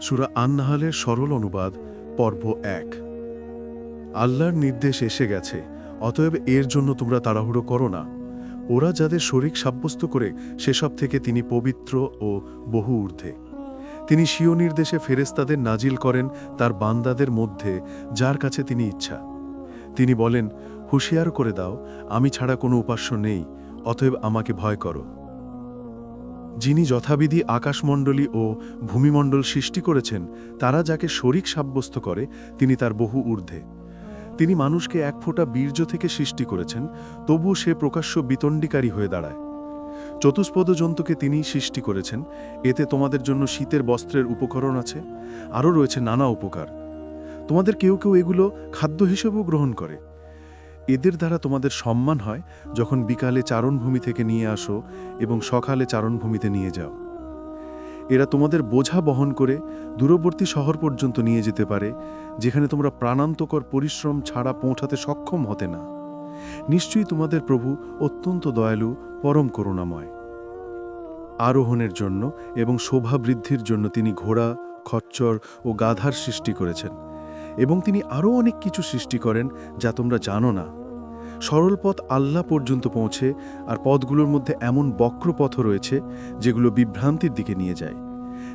সুরা আন্নাহালের সরল অনুবাদ, পর্ব এক। আল্লাহর নির্দেশ এসে গেছে, অতএব এর জন্য তোমরা তাড়াহুড়ো করো না। ওরা যাদের শরিক সাব্যস্ত করে, সেসব থেকে তিনি পবিত্র ও বহু ঊর্ধ্বে। তিনি স্বীয় নির্দেশে ফেরেস্তাদের নাজিল করেন তার বান্দাদের মধ্যে, যার কাছে তিনি ইচ্ছা। তিনি বলেন, হুঁশিয়ার করে দাও, আমি ছাড়া কোনো উপাস্য নেই, অতএব আমাকে ভয় করো। যিনি যথাবিধি আকাশমণ্ডলী ও ভূমিমণ্ডল সৃষ্টি করেছেন, তারা যাকে শরিক সাব্যস্ত করে, তিনি তার বহু ঊর্ধ্বে। তিনি মানুষকে এক ফোঁটা বীর্য থেকে সৃষ্টি করেছেন, তবুও সে প্রকাশ্য বিতণ্ডিকারী হয়ে দাঁড়ায়। চতুষ্পদ জন্তুকে তিনি সৃষ্টি করেছেন, এতে তোমাদের জন্য শীতের বস্ত্রের উপকরণ আছে, আরও রয়েছে নানা উপকার। তোমাদের কেউ কেউ এগুলো খাদ্য হিসেবেও গ্রহণ করে। এদের দ্বারা তোমাদের সম্মান হয় যখন বিকালে চারণভূমি থেকে নিয়ে আসো এবং সকালে চারণভূমিতে নিয়ে যাও। এরা তোমাদের বোঝা বহন করে দূরবর্তী শহর পর্যন্ত নিয়ে যেতে পারে, যেখানে তোমরা প্রাণান্তকর পরিশ্রম ছাড়া পৌঁছাতে সক্ষম হতে না। নিশ্চয়ই তোমাদের প্রভু অত্যন্ত দয়ালু, পরম করুণাময়। আরোহণের জন্য এবং শোভা বৃদ্ধির জন্য তিনি ঘোড়া, খচ্চর ও গাধার সৃষ্টি করেছেন। এবং তিনি আরও অনেক কিছু সৃষ্টি করেন যা তোমরা জানো না। সরল পথ আল্লাহ পর্যন্ত পৌঁছে আর পথগুলোর মধ্যে এমন বক্র পথও রয়েছে যেগুলো বিভ্রান্তির দিকে নিয়ে যায়।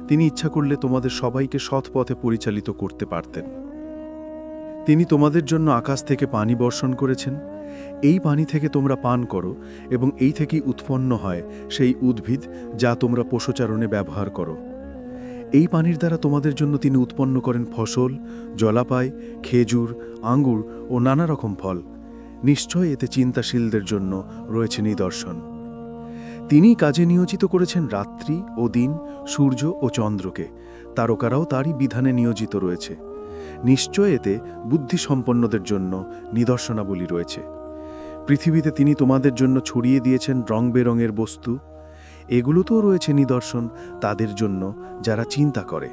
তিনি ইচ্ছা করলে তোমাদের সবাইকে সৎ পথে পরিচালিত করতে পারতেন। তিনি তোমাদের জন্য আকাশ থেকে পানি বর্ষণ করেছেন। এই পানি থেকে তোমরা পান করো এবং এই থেকেই উৎপন্ন হয় সেই উদ্ভিদ যা তোমরা পশুচারণে ব্যবহার করো। এই পানির দ্বারা তোমাদের জন্য তিনি উৎপন্ন করেন ফসল, জলাপাই, খেজুর, আঙ্গুর ও নানা রকম ফল। নিশ্চয় এতে চিন্তাশীলদের জন্য রয়েছে নিদর্শন। তিনি কাজে নিয়োজিত করেছেন রাত্রি ও দিন, সূর্য ও চন্দ্রকে। তারকারাও তারই বিধানে নিয়োজিত রয়েছে। নিশ্চয় এতে বুদ্ধিসম্পন্নদের জন্য নিদর্শনাবলী রয়েছে। পৃথিবীতে তিনি তোমাদের জন্য ছড়িয়ে দিয়েছেন রং বেরঙের বস্তু এগুলোতেও রয়েছে নিদর্শন তাদের জন্য যারা চিন্তা করে।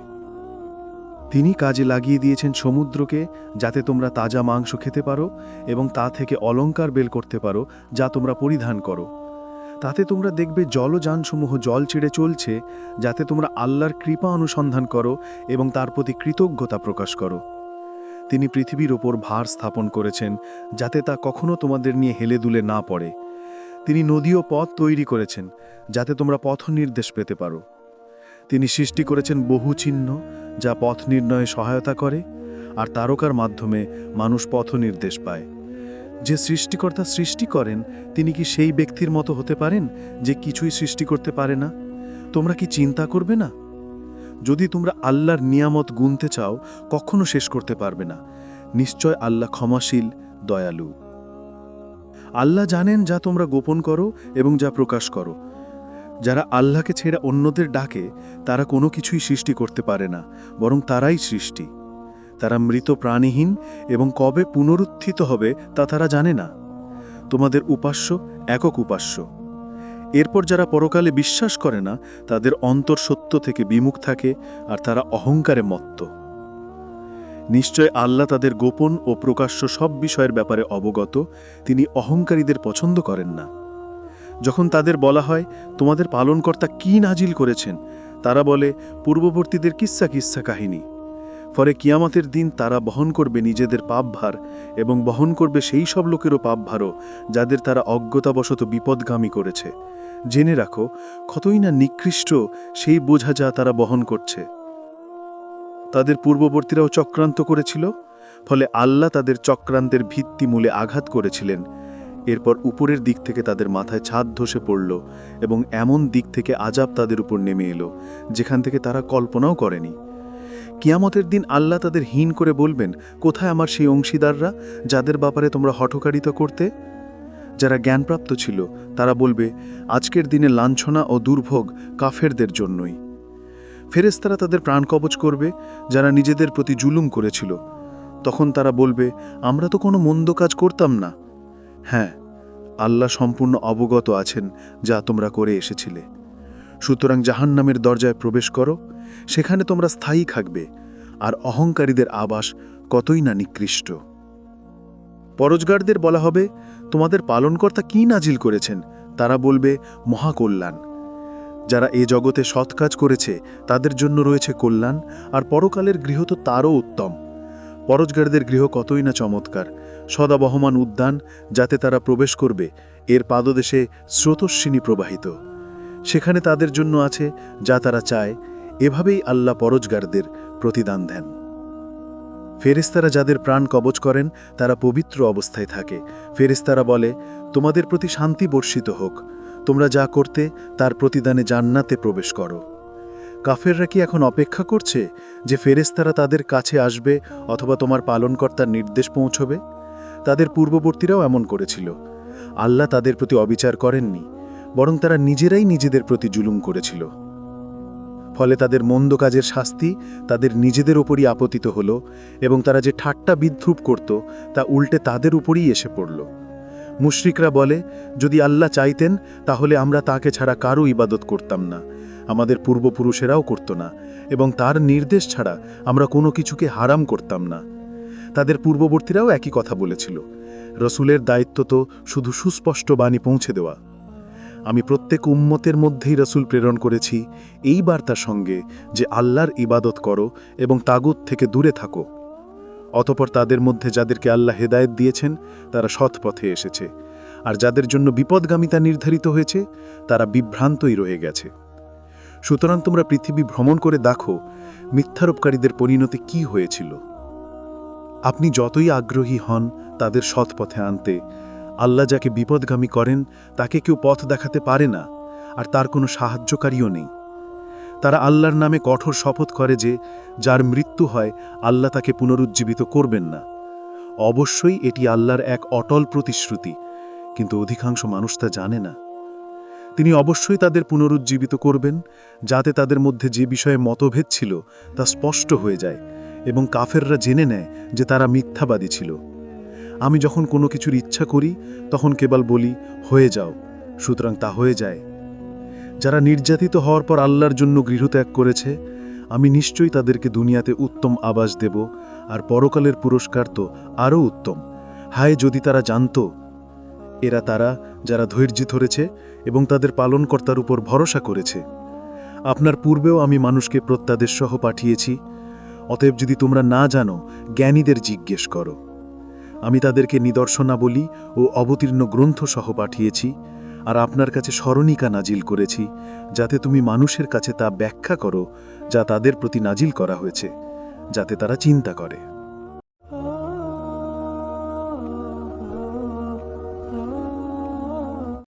তিনি কাজে লাগিয়ে দিয়েছেন সমুদ্রকে যাতে তোমরা তাজা মাংস খেতে পারো এবং তা থেকে অলঙ্কার বেল করতে পারো যা তোমরা পরিধান করো। তাতে তোমরা দেখবে জলযানসমূহ জল ছেড়ে চলছে যাতে তোমরা আল্লাহর কৃপা অনুসন্ধান করো এবং তার প্রতি কৃতজ্ঞতা প্রকাশ করো। তিনি পৃথিবীর ওপর ভার স্থাপন করেছেন যাতে তা কখনো তোমাদের নিয়ে হেলে দুলে না পড়ে। তিনি নদী ও পথ তৈরি করেছেন, যাতে তোমরা পথ নির্দেশ পেতে পারো। তিনি সৃষ্টি করেছেন বহু চিহ্ন, যা পথ নির্ণয়ে সহায়তা করে, আর তারকার মাধ্যমে মানুষ পথ নির্দেশ পায়। যে সৃষ্টিকর্তা সৃষ্টি করেন, তিনি কি সেই ব্যক্তির মতো হতে পারেন, যে কিছুই সৃষ্টি করতে পারে না? তোমরা কি চিন্তা করবে না? যদি তোমরা আল্লাহর নিয়ামত গুনতে চাও, কখনো শেষ করতে পারবে না। নিশ্চয় আল্লাহ ক্ষমাশীল, দয়ালু। আল্লাহ জানেন যা তোমরা গোপন করো এবং যা প্রকাশ করো। যারা আল্লাহকে ছেড়ে অন্যদের ডাকে, তারা কোনো কিছুই সৃষ্টি করতে পারে না, বরং তারাই সৃষ্টি। তারা মৃত প্রাণীহীন এবং কবে পুনরুত্থিত হবে তা তারা জানে না। তোমাদের উপাস্য একক উপাস্য। এরপর যারা পরকালে বিশ্বাস করে না, তাদের অন্তর সত্য থেকে বিমুখ থাকে আর তারা অহংকারে মত্ত। নিশ্চয় আল্লাহ তাদের গোপন ও প্রকাশ্য সব বিষয়ের ব্যাপারে অবগত, তিনি অহংকারীদের পছন্দ করেন না। যখন তাদের বলা হয়, তোমাদের পালনকর্তা কি নাজিল করেছেন? তারা বলে, পূর্ববর্তীদের কিস্সা কিস্সা কাহিনী। ফলে কিয়ামতের দিন তারা বহন করবে নিজেদের পাপভার এবং বহন করবে সেই সব লোকেরও পাপভারও, যাদের তারা অজ্ঞতাবশত বিপদগামী করেছে। জেনে রাখো, কতই না নিকৃষ্ট সেই বোঝা যা তারা বহন করছে। তাদের পূর্ববর্তীরাও চক্রান্ত করেছিল, ফলে আল্লাহ তাদের চক্রান্তের ভিত্তিমূলে আঘাত করেছিলেন। এরপর উপরের দিক থেকে তাদের মাথায় ছাদ ধসে পড়ল এবং এমন দিক থেকে আজাব তাদের উপর নেমে এলো, যেখান থেকে তারা কল্পনাও করেনি। কিয়ামতের দিন আল্লাহ তাদের হীন করে বলবেন, কোথায় আমার সেই অংশীদাররা যাদের ব্যাপারে তোমরা হঠকারিতা করতে? যারা জ্ঞানপ্রাপ্ত ছিল, তারা বলবে, আজকের দিনে লাঞ্ছনা ও দুর্ভোগ কাফেরদের জন্যই। ফেরেস্তারা তাদের প্রাণ কবচ করবে, যারা নিজেদের প্রতি জুলুম করেছিল। তখন তারা বলবে, আমরা তো কোনো মন্দ কাজ করতাম না। হ্যাঁ আল্লাহ সম্পূর্ণ অবগত আছেন যা তোমরা করে এসেছিলে। সুতরাং জাহান্নামের দরজায় প্রবেশ করো, সেখানে তোমরা স্থায়ী থাকবে, আর অহংকারীদের আবাস কতই না নিকৃষ্ট। পরজগারদের বলা হবে, তোমাদের পালনকর্তা কি নাজিল করেছেন? তারা বলবে, মহাকল্যাণ। যারা এ জগতে সৎ কাজ করেছে, তাদের জন্য রয়েছে কল্যাণ, আর পরকালের গৃহ তো তারও উত্তম। পরজগারদের গৃহ কতই না চমৎকার। সদাবহমান উদ্যান, যাতে তারা প্রবেশ করবে, এর পাদদেশে স্রোতস্বিনী প্রবাহিত। সেখানে তাদের জন্য আছে যা তারা চায়, এভাবেই আল্লাহ পরজগারদের প্রতিদান দেন। ফেরেস্তারা যাদের প্রাণ কবচ করেন, তারা পবিত্র অবস্থায় থাকে। ফেরেস্তারা বলে, তোমাদের প্রতি শান্তি বর্ষিত হোক। তোমরা যা করতে, তার প্রতিদানে জান্নাতে প্রবেশ করো। কাফেররা কি এখন অপেক্ষা করছে যে ফেরেস্তারা তাদের কাছে আসবে অথবা তোমার পালনকর্তার নির্দেশ পৌঁছবে? তাদের পূর্ববর্তীরাও এমন করেছিল। আল্লাহ তাদের প্রতি অবিচার করেননি, বরং তারা নিজেরাই নিজেদের প্রতি জুলুম করেছিল। ফলে তাদের মন্দ কাজের শাস্তি তাদের নিজেদের ওপরই আপতিত হল এবং তারা যে ঠাট্টা বিদ্রুপ করত, তা উল্টে তাদের উপরই এসে পড়ল। মুশরিকরা বলে, যদি আল্লাহ চাইতেন, তাহলে আমরা তাকে ছাড়া কারও ইবাদত করতাম না। আমাদের পূর্বপুরুষেরাও করত না, এবং তার নির্দেশ ছাড়া আমরা কোনো কিছুকে হারাম করতাম না। তাদের পূর্ববর্তীরাও একই কথা বলেছিল। রসুলের দায়িত্ব তো শুধু সুস্পষ্ট বাণী পৌঁছে দেওয়া। আমি প্রত্যেক উম্মতের মধ্যেই রসুল প্রেরণ করেছি এই বার্তার সঙ্গে যে আল্লাহর ইবাদত করো এবং তাগুত থেকে দূরে থাকো। অতপর তাদের মধ্যে যাদেরকে আল্লাহ হেদায়েত দিয়েছেন, তারা সৎ পথে এসেছে। আর যাদের জন্য বিপদগামিতা নির্ধারিত হয়েছে, তারা বিভ্রান্তই রয়ে গেছে। সুতরাং তোমরা পৃথিবী ভ্রমণ করে দেখো, মিথ্যারোপকারীদের পরিণতি কি হয়েছিল। আপনি যতই আগ্রহী হন তাদের সৎ পথে আনতে, আল্লাহ যাকে বিপদগামী করেন, তাকে কেউ পথ দেখাতে পারে না, আর তার কোনো সাহায্যকারীও নেই। তারা আল্লাহর নামে কঠোর শপথ করে যে, যার মৃত্যু হয়, আল্লাহ তাকে পুনরুজ্জীবিত করবেন না। অবশ্যই এটি আল্লাহর এক অটল প্রতিশ্রুতি, কিন্তু অধিকাংশ মানুষ তা জানে না। তিনি অবশ্যই তাদের পুনরুজ্জীবিত করবেন, যাতে তাদের মধ্যে যে বিষয়ে মতভেদ ছিল, তা স্পষ্ট হয়ে যায় এবং কাফেররা জেনে নেয় যে তারা মিথ্যাবাদী ছিল। আমি যখন কোনো কিছুর ইচ্ছা করি, তখন কেবল বলি, হয়ে যাও। সুতরাং তা হয়ে যায়। যারা নির্যাতিত হওয়ার পর আল্লাহর জন্য গৃহত্যাগ করেছে, আমি নিশ্চয়ই তাদেরকে দুনিয়াতে উত্তম আবাস দেব, আর পরকালের পুরস্কার তো আরও উত্তম। হায়, যদি তারা জানত, এরা তারা যারা ধৈর্য ধরেছে এবং তাদের পালনকর্তার উপর ভরসা করেছে। আপনার পূর্বেও আমি মানুষকে প্রত্যাদেশ সহ পাঠিয়েছি, অতএব যদি তোমরা না জানো, জ্ঞানীদের জিজ্ঞেস করো। আমি তাদেরকে নিদর্শনাবলী ও অবতীর্ণ গ্রন্থ সহ পাঠিয়েছি আর আপনার কাছে স্মরণিকা নাজিল করেছি, যাতে তুমি মানুষের কাছে তা ব্যাখ্যা করো, যা তাদের প্রতি নাজিল করা হয়েছে, যাতে তারা চিন্তা করে।